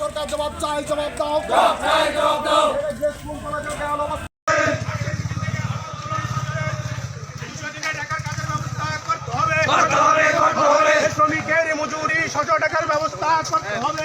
সরকার জবাব চাই জবাব দাও জবাব চাই জবাব দাও স্কুল কলেজের শ্রমিকের মজুরি ছশো টাকার ব্যবস্থা করতে হবে।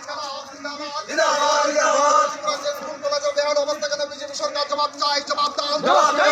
আজকের এগারো দামকে সরকার জবাব চাই জবাব দাও।